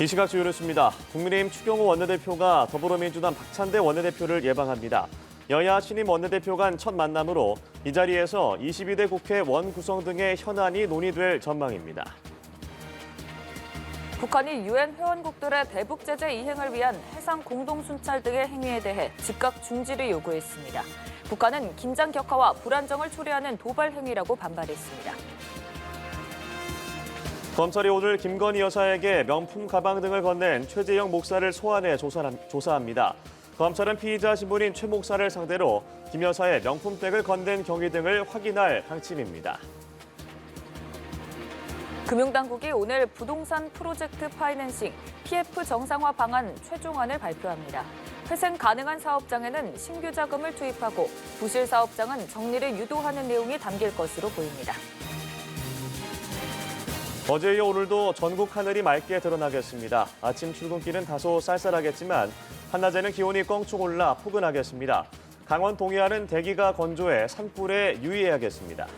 이 시각 주요 뉴스입니다. 국민의힘 추경호 원내대표가 더불어민주당 박찬대 원내대표를 예방합니다. 여야 신임 원내대표 간 첫 만남으로 이 자리에서 22대 국회 원 구성 등의 현안이 논의될 전망입니다. 북한이 유엔 회원국들의 대북 제재 이행을 위한 해상 공동 순찰 등의 행위에 대해 즉각 중지를 요구했습니다. 북한은 긴장 격화와 불안정을 초래하는 도발 행위라고 반발했습니다. 검찰이 오늘 김건희 여사에게 명품 가방 등을 건넨 최재형 목사를 소환해 조사, 조사합니다. 검찰은 피의자 신분인 최 목사를 상대로 김 여사의 명품백을 건넨 경위 등을 확인할 방침입니다. 금융당국이 오늘 부동산 프로젝트 파이낸싱 PF 정상화 방안 최종안을 발표합니다. 회생 가능한 사업장에는 신규 자금을 투입하고 부실 사업장은 정리를 유도하는 내용이 담길 것으로 보입니다. 어제 이어 오늘도 전국 하늘이 맑게 드러나겠습니다. 아침 출근길은 다소 쌀쌀하겠지만 한낮에는 기온이 껑충 올라 포근하겠습니다. 강원 동해안은 대기가 건조해 산불에 유의해야겠습니다.